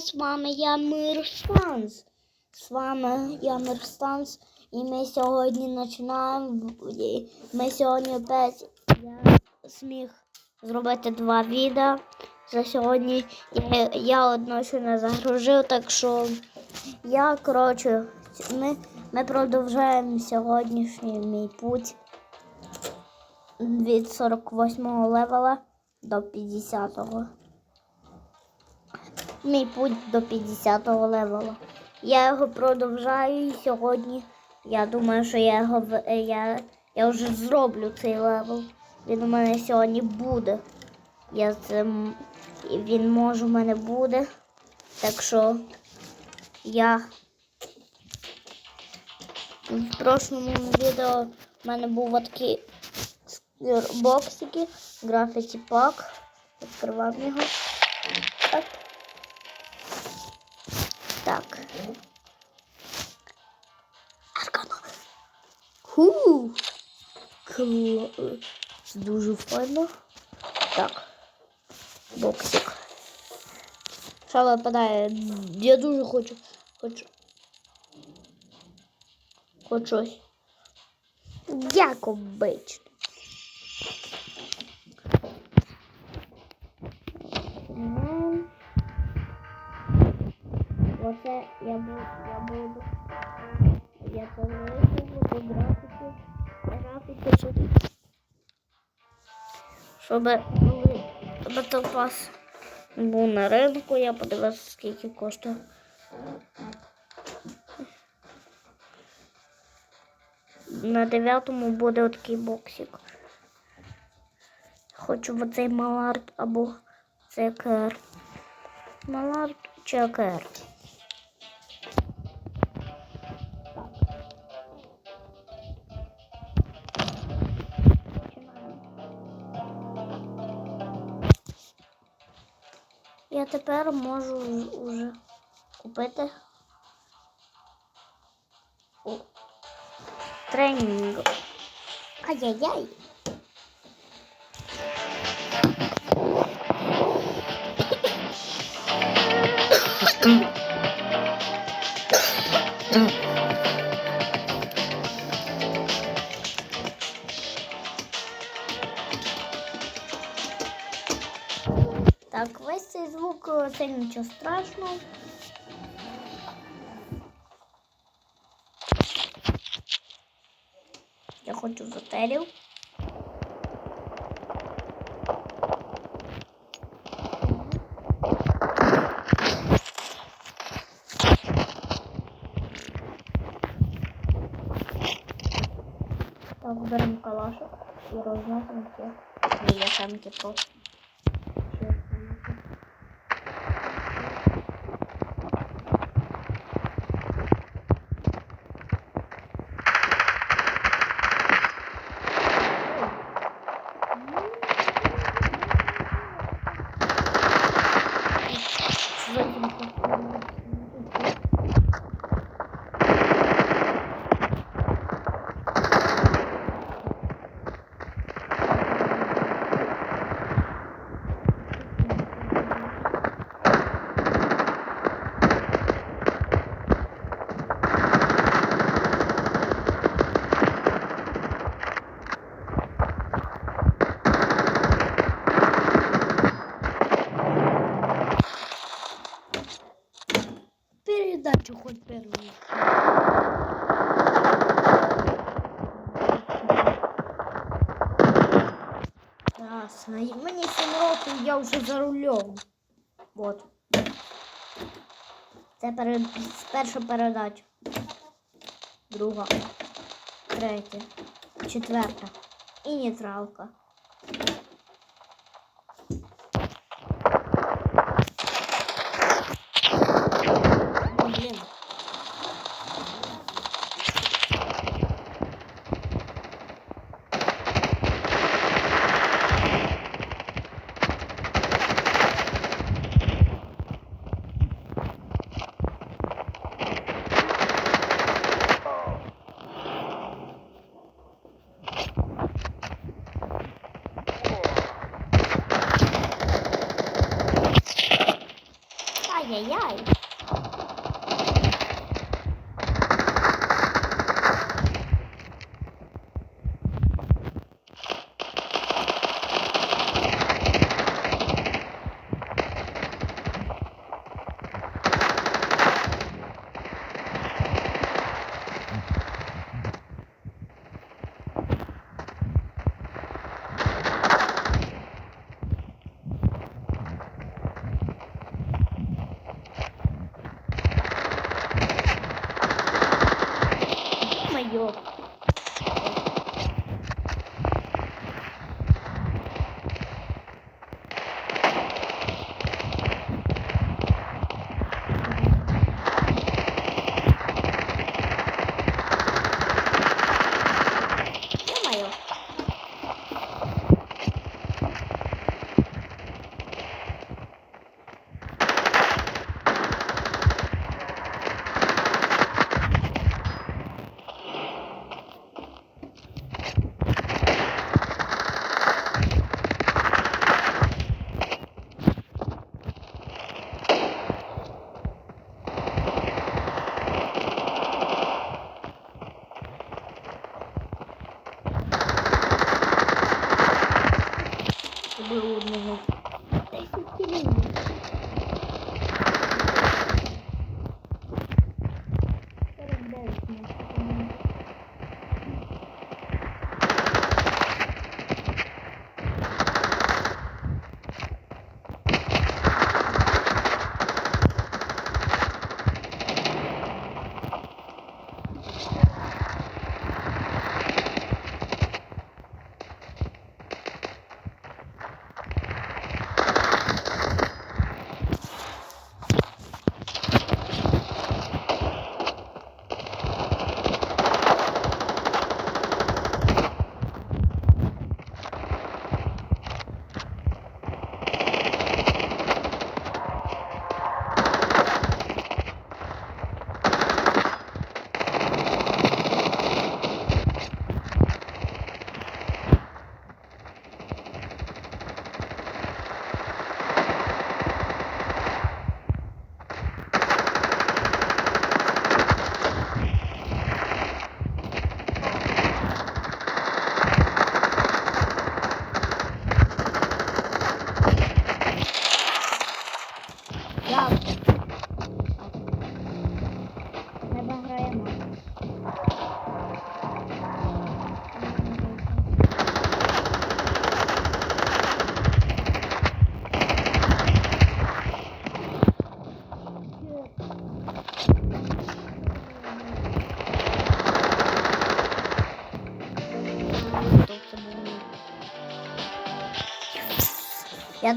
з вами я Мирстанс. З вами я Мирстанс. І ми сьогодні починаємо. Ми сьогодні опять я зміг зробити два відео. За сьогодні я, я одно ще не загрузив, так що я, коротше, ми, ми продовжуємо сьогоднішній мій путь від 48 левела до 50-го. Мій путь до 50-го левела. Я його продовжаю і сьогодні. Я думаю, що я його е, я, я вже зроблю цей левел. Він у мене сьогодні буде. Я це, м- і він може у мене буде. Так що я в прошлому відео в мене був такий боксики, графіті пак. Відкривав його. Кло... Це дуже файно. Так. Боксик. Що випадає? Я дуже хочу. Хочу. Хоч щось. Як обично. М. Оце я буду, я буду. Я це велику Графіку, щоб, батлпас був на ринку, я подивився, скільки коштує. На дев'ятому буде такий боксик. Хочу в оцей малард або це КР. Малард чи АКР. Я тепер можу вже купити тренінг. Ай-яй-яй. це нічого страшного. Я хочу з отелів. Так, беремо калашок і розносимо всіх. Ні, я самки просто. Я вже за рулем. Вот. Це перед... перша передача. Друга. Третя. Четверта. І нейтралка.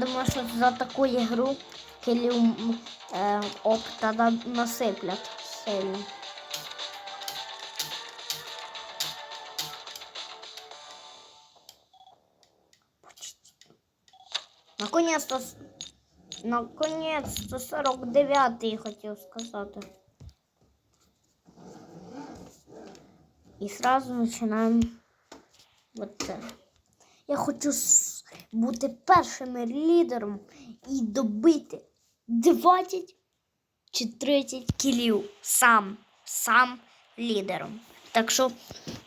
Думаю, що за таку ігру кілів е, опта на- насиплять сильно. Наконец-то, наконец-то 49-й хотів сказати. І сразу починаємо вот це. Я хочу бути першим лідером і добити 20 чи 30 кілів сам, сам лідером. Так що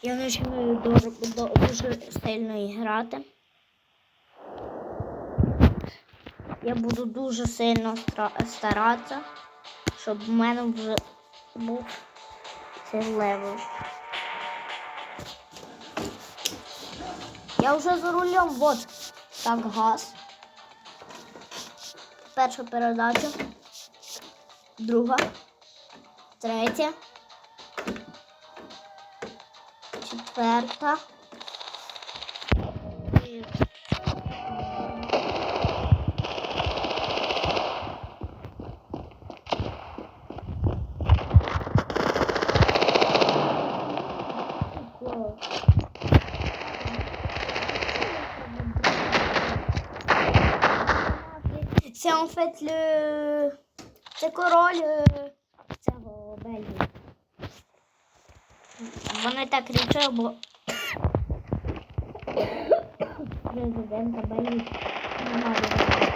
я починаю дуже, дуже сильно грати. Я буду дуже сильно старатися, щоб в мене вже був цей левел. Я вже за рулем, вот. Так, газ. Перша передача. Друга. Третя. Четверта. Fait le... Це король е, цього Бельгії. Вони так рішили, бо президента Бельгії немає.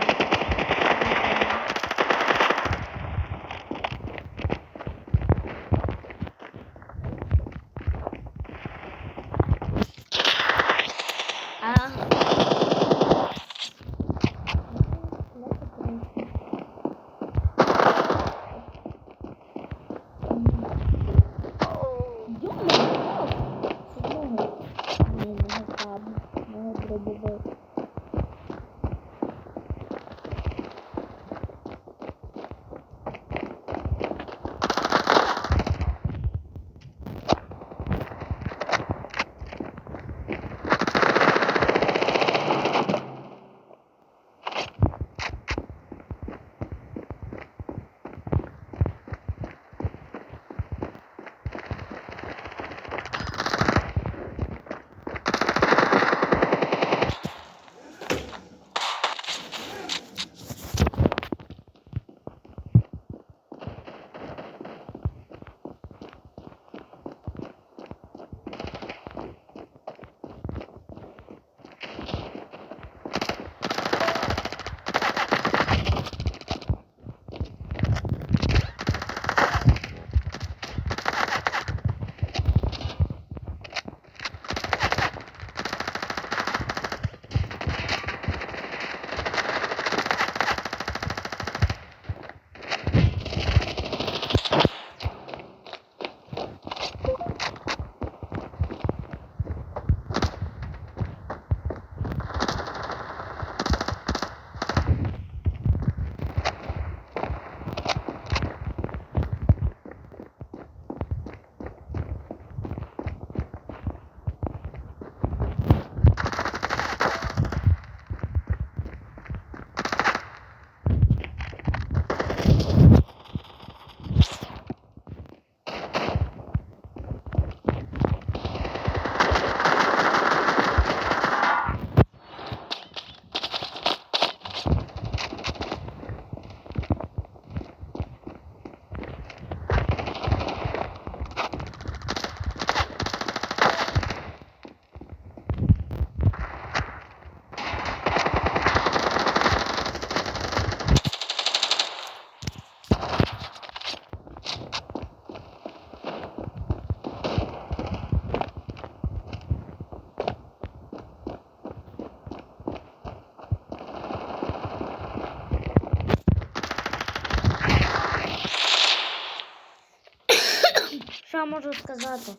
Що я можу сказати?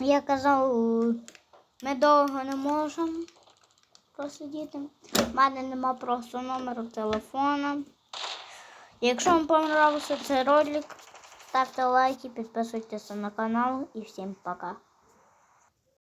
Я казав, ми довго не можемо посидіти. У мене нема просто номеру телефона. Якщо вам понравився цей ролик, ставте лайки, підписуйтесь на канал і всім пока.